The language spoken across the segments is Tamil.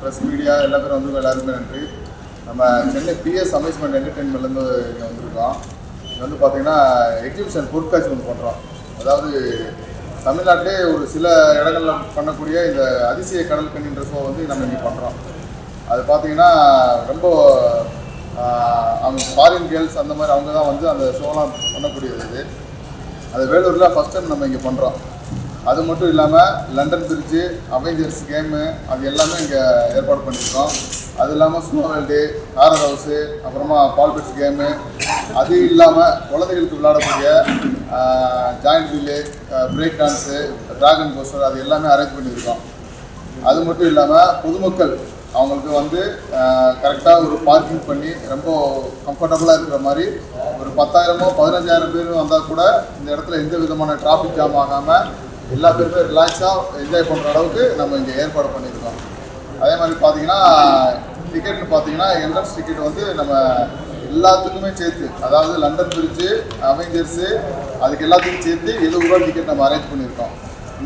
ப்ரெஸ் மீடியா எல்லா பேரும் வந்து எல்லாருமே நன்றி. நம்ம சென்னை பிஎஸ் அமேஸ்மெண்ட் என்டர்டெயின்மெண்ட்லேருந்து இங்கே வந்திருக்கோம். இங்கே வந்து பார்த்தீங்கன்னா எக்ஸிபிஷன் பொருட்காட்சி ஒன்று பண்ணுறோம் அதாவது தமிழ்நாட்டிலே ஒரு சில இடங்கள்ல பண்ணக்கூடிய இந்த அதிசய கடல் கண்ணின்ற ஷோ வந்து நம்ம இங்கே பண்ணுறோம் அது பார்த்தீங்கன்னா ரொம்ப அவங்க ஃபாரின் கேர்ள்ஸ் அந்த மாதிரி அவங்க தான் வந்து அந்த ஷோலாம் பண்ணக்கூடியது இது. அது வேலூரில் ஃபஸ்ட் டைம் நம்ம இங்கே பண்ணுறோம் அது மட்டும் இல்லாமல் லண்டன் பிரிட்ஜு அவெஞ்சர்ஸ் கேமு அது எல்லாமே இங்கே ஏற்பாடு பண்ணியிருக்கோம். அது இல்லாமல் ஸ்னோ வேல்டு ஹாரர் ஹவுஸு அப்புறமா பால்பெட்ஸ் கேமு அது இல்லாமல் குழந்தைகளுக்கு விளையாடக்கூடிய ஜாயிண்ட் வில்லு பிரேக் டான்ஸு டிராகன் கோஸ்டர் அது எல்லாமே அரேஞ்ச் பண்ணியிருக்கோம். அது மட்டும் இல்லாமல் பொதுமக்கள் அவங்களுக்கு வந்து கரெக்டாக ஒரு பார்க்கிங் பண்ணி ரொம்ப கம்ஃபர்டபுளாக இருக்கிற மாதிரி ஒரு பத்தாயிரமோ பதினஞ்சாயிரம் பேர் வந்தால் கூட இந்த இடத்துல எந்த விதமான டிராஃபிக் ஜாம் ஆகாமல் எல்லா பேருமே ரிலாக்ஸாக என்ஜாய் பண்ணுற அளவுக்கு நம்ம இங்கே ஏற்பாடு பண்ணியிருக்கோம். அதே மாதிரி பார்த்தீங்கன்னா டிக்கெட்னு பார்த்தீங்கன்னா என்ட்ரன்ஸ் டிக்கெட் வந்து நம்ம எல்லாத்துக்குமே சேர்த்து அதாவது லண்டன் பிரிட்ஜு அவெஞ்சர்ஸு அதுக்கு எல்லாத்துக்கும் சேர்த்து எழுபது ரூபா டிக்கெட் நம்ம அரேஞ்ச் பண்ணியிருக்கோம்.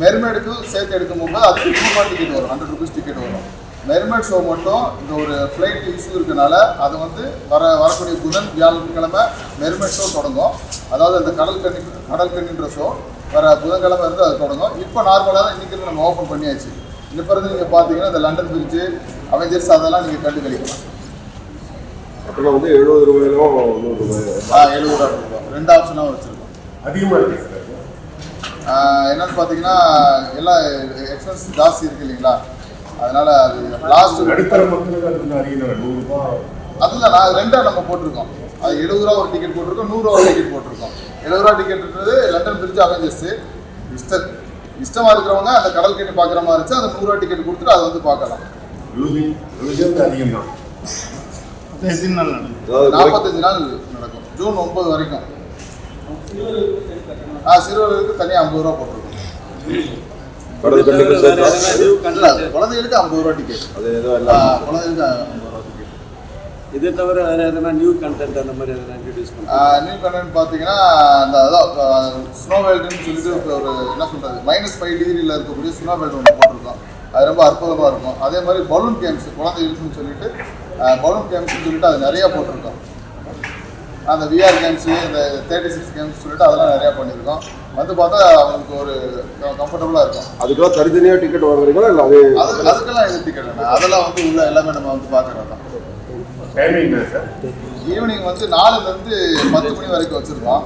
மெர்மேடுக்கு சேர்த்து எடுக்கும்போது அதுக்கு நூறுரூவா டிக்கெட் வரும் ஹண்ட்ரட் ருபீஸ் டிக்கெட் வரும். மெர்மேட் ஷோ மட்டும் இந்த ஒரு ஃப்ளைட் இஷ்யூ இருக்கனால அது வந்து வர வரக்கூடிய புதன் வியாழக்கிழமை மெர்மேட் ஷோ தொடங்கும். அதாவது அந்த கடல் கண்ணி கடல் கண்ணின்ற ஷோ வர புதன்கிழமை இருந்து அது தொடங்கும். இப்போ நார்மலாக தான் இன்றைக்கி நம்ம ஓப்பன் பண்ணியாச்சு. இப்போ இருந்து நீங்கள் பார்த்தீங்கன்னா இந்த லண்டன் பிரிட்ஜு அவெஞ்சர்ஸ் அதெல்லாம் நீங்கள் கண்டு கழிக்கலாம் அப்புறம் வந்து எழுபது ரூபாயிலும் நூறு ரூபாய் ஆ எழுபது ரூபா கொடுப்போம் ரெண்டு ஆப்ஷனாகவும் வச்சுருக்கோம். அதிகமாக இருக்கு சார் என்னன்னு பார்த்தீங்கன்னா எல்லாம் எக்ஸ்பென்ஸ் ஜாஸ்தி இருக்கு இல்லைங்களா? அதனால அது லாஸ்ட் நடுத்தர மக்களுக்கு அது வந்து அதிகம் நூறு ரூபாய் அதுதான் நான் ரெண்டாக நம்ம போட்டிருக்கோம். அது எழுபது ரூபா ஒரு டிக்கெட் போட்டிருக்கோம் நூறுரூவா ஒரு டிக்கெட் போட்டிருக்கோம். எழுபது ரூபா டிக்கெட்ன்றது லண்டன் பிரிட்ஜ் அவெஞ்சர்ஸ் இஷ்ட இஷ்டமாக இருக்கிறவங்க அந்த கடல் கேட்டு பார்க்குற மாதிரி இருந்துச்சு அந்த நூறுரூவா டிக்கெட் கொடுத்துட்டு அதை வந்து பார்க்கலாம். அதிகம் தான் நாற்பத்தஞ்சு நாள் நடக்கும். ஜூன் ஒன்பது வரைக்கும். ஆ சிறுவர்களுக்கு தனியாக ஐம்பது ரூபா போட்டிருக்கோம். குழந்தைகளுக்கு ஐம்பது ரூபா டிக்கெட் அது ஏதோ குழந்தைகளுக்கு ஐம்பது ரூபா டிக்கெட் இதை தவிர வேறு எதனா நியூ கண்டென்ட் அந்த மாதிரி எதனா இன்ட்ரடியூஸ் பண்ணுறோம் நியூ கண்டென்ட் பார்த்தீங்கன்னா அந்த அதான் ஸ்னோ வேல்டுன்னு சொல்லிட்டு ஒரு என்ன சொல்கிறது மைனஸ் ஃபைவ் டிகிரியில் இருக்கக்கூடிய ஸ்னோ வேல்டு ஒன்று போட்டிருக்கோம். அது ரொம்ப அற்புதமாக இருக்கும். அதே மாதிரி பலூன் கேம்ஸ் குழந்தைகளுக்குன்னு சொல்லிட்டு பலூன் கேம்ஸ்னு சொல்லிட்டு அது நிறையா போட்டிருக்கோம். அந்த விஆர் கேம்ஸு இந்த தேர்ட்டி சிக்ஸ் கேம்ஸ் சொல்லிட்டு அதெல்லாம் நிறையா பண்ணியிருக்கோம். வந்து பார்த்தா அவங்களுக்கு ஒரு கம்ஃபர்டபுளாக இருக்கும். அதுக்கெல்லாம் தனித்தனியாக டிக்கெட் வாங்குறீங்களா இல்லை அதே அது அதுக்கெல்லாம் இது டிக்கெட் அதெல்லாம் வந்து உள்ள எல்லாமே நம்ம வந்து பார்க்குறது தான். டைமிங் சார் ஈவினிங் வந்து நாலுலேருந்து பத்து மணி வரைக்கும் வச்சுருக்கோம்.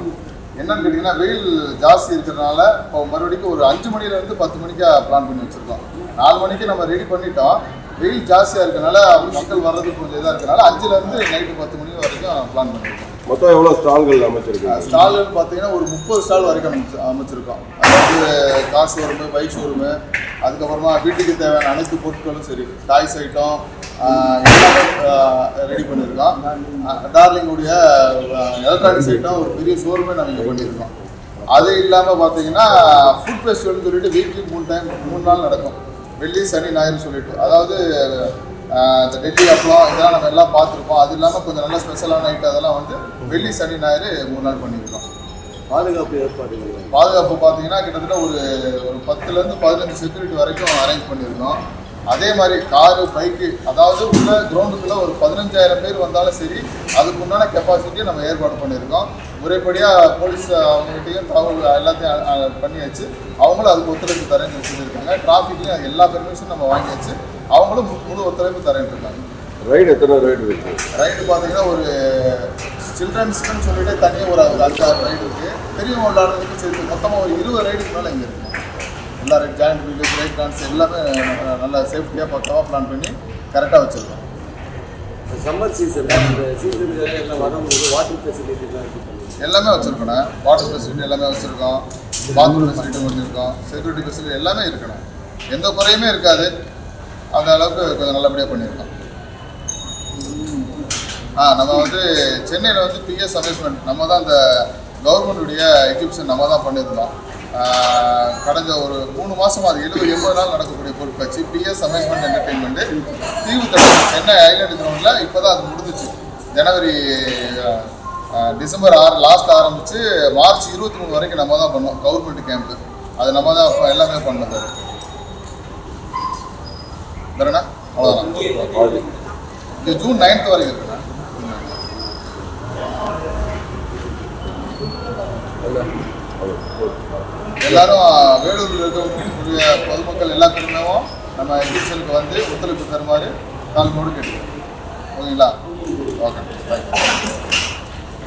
என்னன்னு கேட்டிங்கன்னா வெயில் ஜாஸ்தி இருக்கிறதுனால இப்போ மறுபடியும் ஒரு அஞ்சு மணிலேருந்து பத்து மணிக்கா பிளான் பண்ணி வச்சுருக்கோம். நாலு மணிக்கு நம்ம ரெடி பண்ணிட்டோம். வெயில் ஜாஸ்தியாக இருக்கனால மக்கள் வர்றதுக்கு கொஞ்சம் இதாக இருக்கனால அஞ்சுலேருந்து நைட்டு பத்து மணி வரைக்கும் பிளான் பண்ணியிருக்கோம் மொத்தம் எவ்வளோ ஸ்டால்கள் அமைச்சிருக்கீங்க? ஸ்டால்னு பார்த்தீங்கன்னா ஒரு முப்பது ஸ்டால் வரைக்கும் அமைச்சு அமைச்சிருக்கோம். அதாவது கார் ஷோரூமு பைக் ஷோரூமு அதுக்கப்புறமா வீட்டுக்கு தேவையான அனைத்து பொருட்களும் சரி டாய்ஸ் ஐட்டம் ரெடி பண்ணியிருக்கோம். டார்லிங்குடைய எலக்ட்ரானிக்ஸ் ஐட்டம் ஒரு பெரிய ஷோரூமே நம்ம இங்கே பண்ணியிருக்கோம். அது இல்லாமல் பார்த்தீங்கன்னா ஃபுட் ஃபெஸ்டிவல்னு சொல்லிட்டு வீக்லி மூணு டைம் மூணு நாள் நடக்கும். வெள்ளி சனி ஞாயிறு சொல்லிட்டு. அதாவது இந்த டெல்லி அப்பளம் இதெல்லாம் நம்ம எல்லாம் பார்த்துருப்போம் அது இல்லாமல் கொஞ்சம் நல்ல ஸ்பெஷலான ஐட்டம் அதெல்லாம் வந்து வெள்ளி சனி ஞாயிறு மூணு நாள் பண்ணியிருக்கோம். பாதுகாப்பு ஏற்பாடுகள். பாதுகாப்பு பார்த்தீங்கன்னா கிட்டத்தட்ட ஒரு ஒரு பத்துலேருந்து பதினஞ்சு செக்யூரிட்டி வரைக்கும் அரேஞ்ச் பண்ணியிருக்கோம் அதே மாதிரி காரு பைக்கு அதாவது உள்ள கிரவுண்டுக்குள்ளே ஒரு பதினஞ்சாயிரம் பேர் வந்தாலும் சரி அதுக்கு உண்டான கெப்பாசிட்டியை நம்ம ஏற்பாடு பண்ணியிருக்கோம். முறைப்படியாக போலீஸ் அவங்ககிட்டையும் தகவல் எல்லாத்தையும் பண்ணியாச்சு. அவங்களும் அதுக்கு ஒத்துழைப்பு தரேன்னு சொல்லியிருக்காங்க. டிராஃபிக்லையும் எல்லா பெர்மிஷனும் நம்ம வாங்கியாச்சு. அவங்களும் முழு ஒத்துழைப்பு தரேன்னு இருக்காங்க. ரைடு எத்தனை ரைடு இருக்கு? ரைடு பார்த்தீங்கன்னா ஒரு சில்ட்ரன்ஸ்க்குன்னு சொல்லிட்டு தனியாக ஒரு ஒரு அஞ்சாறு ரைடு இருக்குது பெரியவங்க விளையாடுறதுக்கு சேர்த்து மொத்தமாக ஒரு இருபது ரைடுக்கு மேலே இங்கே இருக்குது எல்லா right joint wheel break dance எல்லாமே நல்லா சேஃப்டியாக பக்காவாக பிளான் பண்ணி கரெக்டாக வச்சுருக்கோம். சம்மர் சீசன் இந்த சீசனுக்காக எல்லாம் வரவங்களுக்கு வாட்டர் பண்ணுவீங்க? எல்லாமே வச்சுருக்கோண்ணே வாட்டர் ஃபெசிலிட்டி எல்லாமே வச்சுருக்கோம். பாத்ரூம் ஃபெசிலிட்டி வச்சுருக்கோம். செக்யூரிட்டி ஃபெசிலிட்டி எல்லாமே இருக்கணும். எந்த குறையுமே இருக்காது. அந்த அளவுக்கு கொஞ்சம் நல்லபடியாக பண்ணியிருக்கோம். ஆ நம்ம வந்து சென்னையில் வந்து பிஎஸ் அமேஸ்மெண்ட் நம்ம தான் அந்த கவர்மெண்டுடைய எக்ஸிபிஷன் நம்ம தான் பண்ணியிருந்தோம் கடந்த ஒரு மூணு மாதம் அது எழுபது எண்பது நாள் நடக்கக்கூடிய பொருட்காட்சி பிஎஸ் அமேஸ்மெண்ட் என்டர்டெயின்மெண்ட்டு தீவு தடம் சென்னை ஐலண்ட் கிரவுண்டில் இப்போ தான் அது முடிஞ்சிச்சு ஜனவரி டிசம்பர் ஆறு லாஸ்ட் ஆரம்பித்து மார்ச் இருபத்தி மூணு வரைக்கும் நம்ம தான் பண்ணோம் கவர்மெண்ட் கேம்ப்பு அது நம்ம தான் இப்போ எல்லாமே பண்ணது வேறண்ணா அவ்வளோதான் இது ஜூன் நைன்த் வரைக்கும் இருக்கு. எல்லாரும் வேலூரில் இருக்கக்கூடிய பொதுமக்கள் எல்லா குடும்பமும் நம்ம எக்ஸிபிஷனுக்கு வந்து ஒத்துழைப்பு தருமாறு தாழ்மையோடு கேட்டுக்கிறோம். ஓகேங்களா? Okay thank you